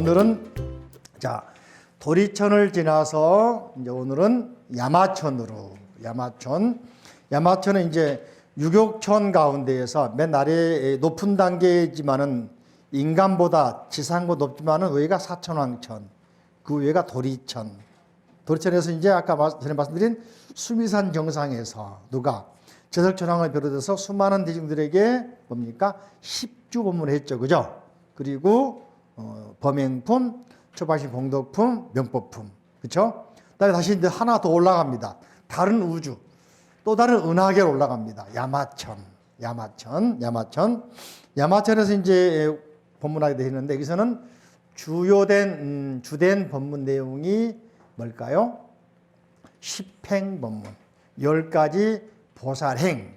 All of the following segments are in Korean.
오늘은 자 도리천을 지나서 이제 오늘은 야마천으로 야마천. 야마천은 이제 유격천 가운데에서 맨 아래 높은 단계지만은 인간보다 지상고 높지만은 위가 사천왕천 그 위가 도리천. 도리천에서 이제 아까 말- 전에 말씀드린 수미산 정상에서 누가 제석천왕을 비롯해서 수많은 대중들에게 뭡니까? 십주 법문을 했죠. 그죠? 그리고 어, 범행품 초발신 공덕품 명법품. 그렇죠 그다음에 다시 이제 하나 더 올라갑니다. 다른 우주. 또 다른 은하계로 올라갑니다. 야마천. 야마천 야마천. 야마천에서 이제 법문하게 되는데 여기서는 주요된 음, 주된 법문 내용이 뭘까요? 십행 법문, 열 가지 보살행,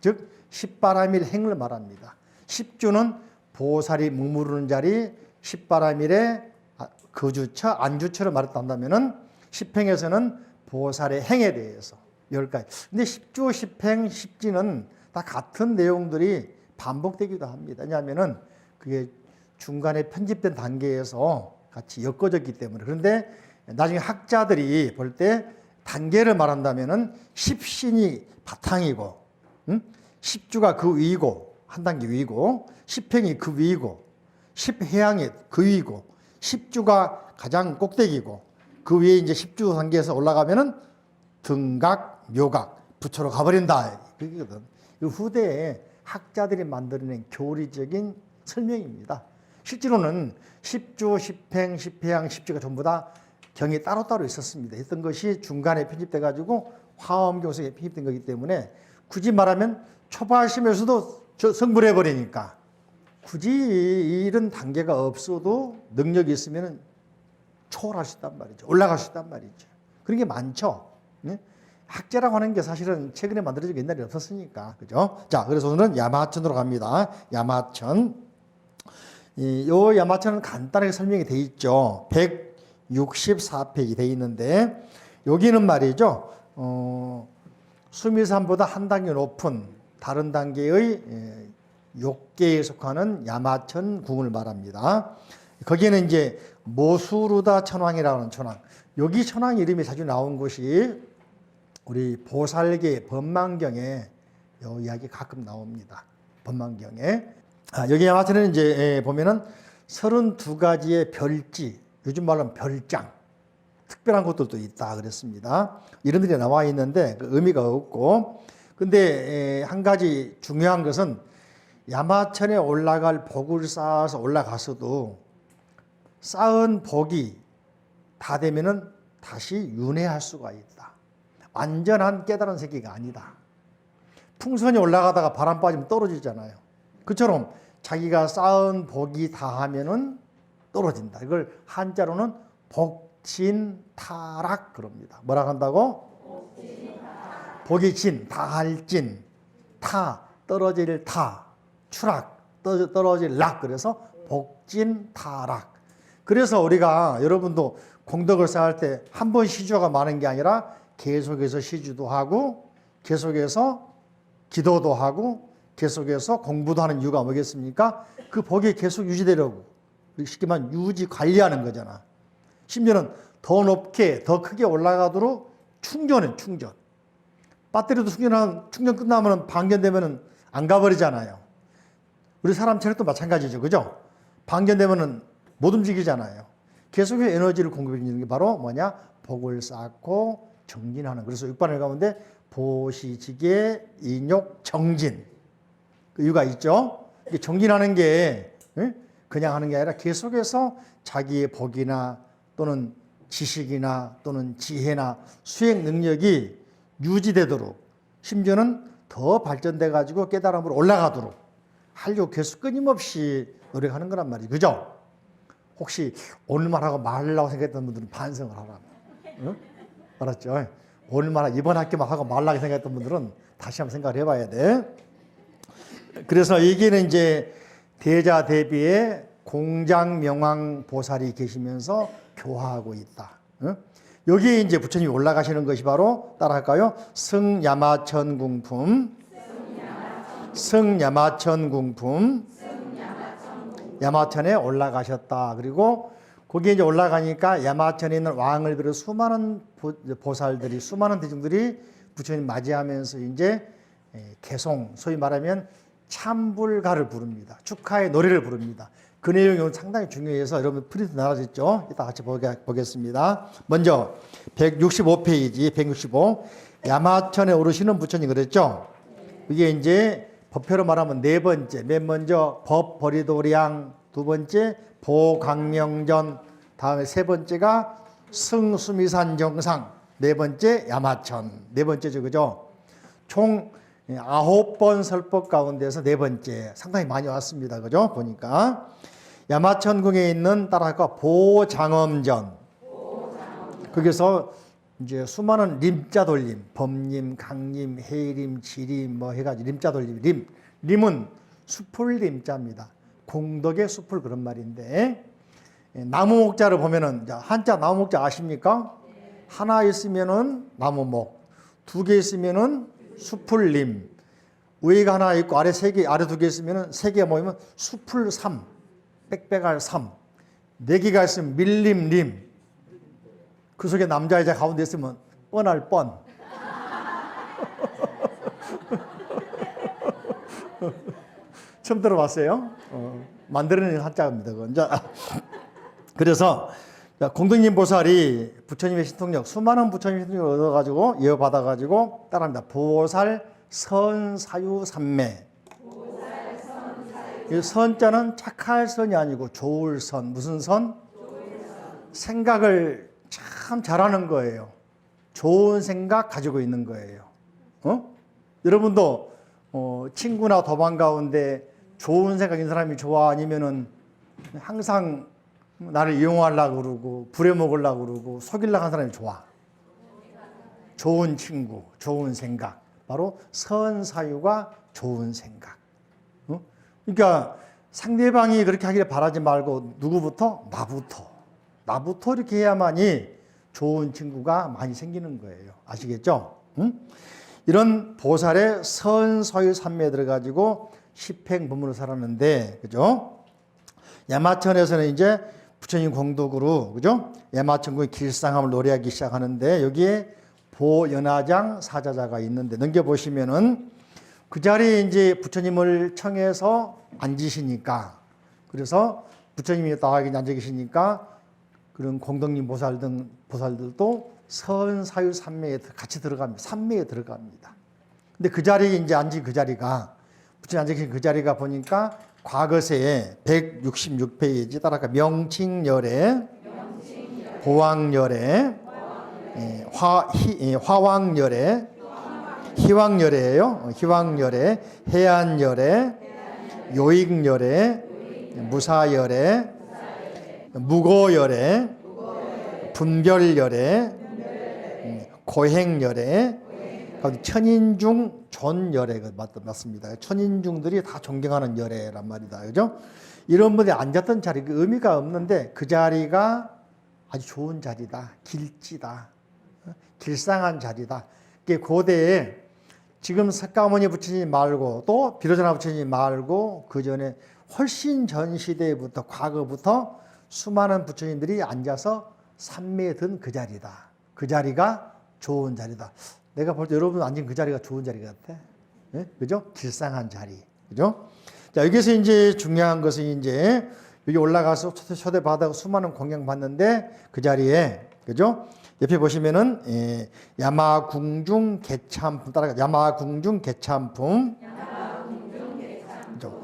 즉 십바라밀 행을 말합니다. 십주는 보살이 머무르는 자리, 십바라밀의 아, 거주처, 안주처를 말했다면은 십행에서는 보살의 행에 대해서 열 가지. 근데 십주, 십행, 십지는 다 같은 내용들이 반복되기도 합니다. 왜냐하면은 그게 중간에 편집된 단계에서 같이 엮어졌기 때문에 그런데 나중에 학자들이 볼 때 단계를 말한다면은 십신이 바탕이고 응? 십주가 그 위고 한 단계 위고 십행이 그 위고 십해양이 그 위고 십주가 가장 꼭대기고 그 위에 이제 십주 단계에서 올라가면은 등각 묘각 부처로 가버린다 그거거든. 이 후대에 학자들이 만들어낸 교리적인 설명입니다. 실제로는 십주, 십행, 십해양, 십주가 전부 다 경이 따로따로 있었습니다. 했던 것이 중간에 편집돼 가지고 화엄경성에 편집된 거기 때문에 굳이 말하면 초발심에서도 저 성불해 버리니까 굳이 이런 단계가 없어도 능력이 있으면 초월할 수 있단 말이죠. 올라갈 수 있단 말이죠. 그런 게 많죠. 네? 학제라고 하는 게 사실은 최근에 만들어진 옛날에 없었으니까. 그죠? 자, 그래서 오늘은 야마천으로 갑니다. 야마천. 이, 요 야마천은 간단하게 설명이 돼 있죠. 164페이지 돼 있는데, 여기는 말이죠. 어, 수미산보다 한 단계 높은 다른 단계의 예, 욕계에 속하는 야마천 궁을 말합니다. 거기에는 이제 모수루다 천왕이라고 하는 천왕. 여기 천왕 이름이 자주 나온 곳이 우리 보살계 법망경에 요 이야기 가끔 나옵니다. 법망경에. 아, 여기 야마천은 이제 예, 보면은 32가지의 별지, 요즘 말로는 별장, 특별한 것들도 있다 그랬습니다. 이름들이 나와 있는데 그 의미가 없고, 근데 에, 한 가지 중요한 것은 야마천에 올라갈 복을 쌓아서 올라가서도 쌓은 복이 다 되면은 다시 윤회할 수가 있다. 완전한 깨달은 세계가 아니다. 풍선이 올라가다가 바람 빠지면 떨어지잖아요. 그처럼 자기가 쌓은 복이 다 하면은 떨어진다. 이걸 한자로는 복진타락 그럽니다. 뭐라 한다고? 복이 진, 다 할 진, 타, 떨어질 타, 추락, 떠- 떨어질 락. 그래서 복진 타락. 그래서 우리가 여러분도 공덕을 쌓을 때 한 번 시주가 많은 게 아니라 계속해서 시주도 하고 계속해서 기도도 하고 계속해서 공부도 하는 이유가 뭐겠습니까? 그 복이 계속 유지되려고 쉽게 말하면 유지 관리하는 거잖아. 심지어는 더 높게 더 크게 올라가도록 충전은 충전. 배터리도 충전한 충전 끝나면은 방전되면은 안 가버리잖아요. 우리 사람 체력도 마찬가지죠, 그죠? 방전되면은 못 움직이잖아요. 계속해서 에너지를 공급해 주는 게 바로 뭐냐? 복을 쌓고 정진하는. 그래서 육반을 가운데 보시지계 인욕 정진. 그 이유가 있죠. 이게 정진하는 게 예? 그냥 하는 게 아니라 계속해서 자기의 복이나 또는 지식이나 또는 지혜나 수행 능력이 유지되도록 심지어는 더 발전돼 가지고 깨달음으로 올라가도록 하려고 계속 끊임없이 노력하는 거란 말이죠. 그죠? 혹시 오늘만 하고 말라고 생각했던 분들은 반성을 하라. 응? 알았죠? 오늘만 이번 학기만 하고 말라고 생각했던 분들은 다시 한번 생각을 해봐야 돼. 그래서 여기는 이제 대자 대비에 공장 명왕 보살이 계시면서 교화하고 있다. 응? 여기에 이제 부처님이 올라가시는 것이 바로 따라할까요? 승야마천궁품, 승야마천 궁품, 야마천에 올라가셨다. 그리고 거기에 이제 올라가니까 야마천에 있는 왕을 비롯 수많은 보- 보살들이 수많은 대중들이 부처님 맞이하면서 이제 에, 개송 소위 말하면 참불가를 부릅니다. 축하의 노래를 부릅니다. 그 내용이 상당히 중요해서 여러분 프린트 나눠졌죠? 이따 같이 보겠습니다. 먼저 165페이지 165 야마천에 오르시는 부처님 그랬죠? 이게 이제 법표로 말하면 네 번째 맨 먼저 법보리도량 두 번째 보강명전 다음에 세 번째가 승수미산 정상 네 번째 야마천 네 번째죠 그죠? 총 아홉 번 설법 가운데서 네 번째 상당히 많이 왔습니다. 그죠? 보니까 야마천궁에 있는 따라할까 보장엄전 거기서 이제 수많은 림자 돌림 범림, 강림, 해림, 지림 뭐 해가지고 림자 돌림 림 림은 숲을 림자입니다. 공덕의 숲을 그런 말인데 예, 나무 목자를 보면은 자, 한자 나무 목자 아십니까? 하나 있으면은 나무 목, 두 개 있으면은 수풀 림, 위가 하나 있고 아래 세 개, 아래 두 개 있으면은 세 개 모이면 수풀 삼, 빽빽할 삼, 네 개가 있으면 밀림 림, 그 속에 남자 여자 가운데 있으면 뻔할 뻔. 처음 들어봤어요? 어, 만들어낸 한자입니다. 그건. 자, 그래서 자, 공덕님 보살이 부처님의 신통력, 수많은 부처님의 신통력을 얻어가지고 이어받아가지고 따라합니다. 보살 선사유 삼매. 이 선자는 착할 선이 아니고 좋을 선. 무슨 선? 생각을 참 잘하는 거예요. 좋은 생각 가지고 있는 거예요. 어? 여러분도 어, 친구나 도방 가운데 좋은 생각 있는 사람이 좋아 아니면은 항상 나를 이용하려고 그러고 부려먹으려고 그러고 속이려고 하는 사람이 좋아. 좋은 친구, 좋은 생각. 바로 선사유가 좋은 생각. 어? 그러니까 상대방이 그렇게 하기를 바라지 말고 누구부터? 나부터. 나부터 이렇게 해야만이 좋은 친구가 많이 생기는 거예요. 아시겠죠? 응? 이런 보살의 선서유 삼매에 들어가지고 십행부문을 살았는데, 그죠? 야마천에서는 이제 부처님 공덕으로, 그죠? 야마천국의 길상함을 노래하기 시작하는데, 여기에 보연화장 사자자가 있는데, 넘겨보시면은 그 자리에 이제 부처님을 청해서 앉으시니까, 그래서 부처님이 나와기 앉아 계시니까 그런 공덕님 보살 등 보살들도 선사유 삼매에 같이 들어갑니다. 삼매에 들어갑니다. 근데 그 자리에 이제 앉은 그 자리가 부처님 앉아 계신 그 자리가 보니까 과거세에 166페이지 따라가 명칭열에 보왕열에 예, 예, 화왕열에 희왕열에예요. 어, 희왕열에 해안열에 요익열에 무사열에 무고열에 분별열에 음, 고행열에 천인중 존열애가 맞- 맞습니다. 천인중들이 다 존경하는 열애란 말이다. 그죠? 이런 분이 앉았던 자리, 그 의미가 없는데 그 자리가 아주 좋은 자리다. 길지다. 어? 길상한 자리다. 이게 고대에 지금 석가모니 부처님 말고 또 비로자나 부처님 말고 그 전에 훨씬 전 시대부터 과거부터 수많은 부처님들이 앉아서 산매에 든 그 자리다. 그 자리가 좋은 자리다. 내가 볼 때 여러분 앉은 그 자리가 좋은 자리 같아. 예? 그죠? 길상한 자리. 그죠? 자, 여기서 이제 중요한 것은 이제 여기 올라가서 초대, 초대받아 수많은 공양 받는데 그 자리에, 그죠? 옆에 보시면은, 예, 야마궁중 개참품, 따라가, 야마궁중 개참품. 그죠?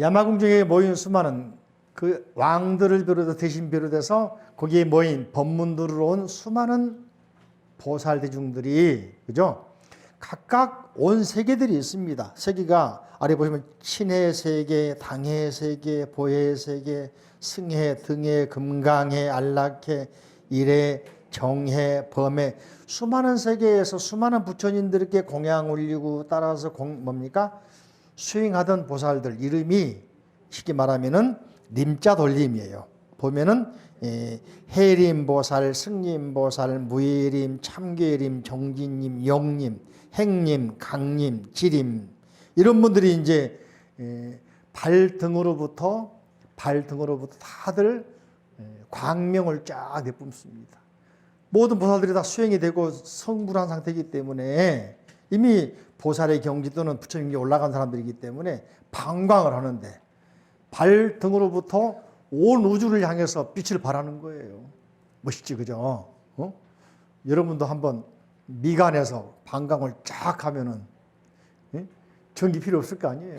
야마궁중에 모인 수많은 그 왕들을 비롯해 대신 비롯해서 거기에 모인 법문들으로 온 수많은 보살 대중들이 그죠? 각각 온 세계들이 있습니다. 세계가 아래 보시면 친해 세계, 당해 세계, 보해 세계, 승해, 등해, 금강해, 안락해, 일해, 정해, 범해 수많은 세계에서 수많은 부처님들께 공양 올리고 따라서 공, 뭡니까? 수행하던 보살들 이름이 쉽게 말하면은 림자 돌림이에요. 보면은 예, 해림 보살, 승림 보살, 무예림, 참괴림, 정진님, 영님, 행님, 강님, 지림 이런 분들이 이제 예, 발등으로부터 발등으로부터 다들 예, 광명을 쫙 내뿜습니다. 모든 보살들이 다 수행이 되고 성불한 상태이기 때문에 이미 보살의 경지 또는 부처님이 올라간 사람들이기 때문에 방광을 하는데 발등으로부터 온 우주를 향해서 빛을 발하는 거예요. 멋있지, 그죠? 어? 여러분도 한번 미간에서 방광을 쫙 하면은 예? 전기 필요 없을 거 아니에요.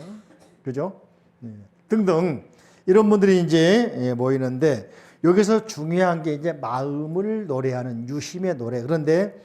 그죠? 예. 등등 이런 분들이 이제 예, 모이는데 여기서 중요한 게 이제 마음을 노래하는 유심의 노래. 그런데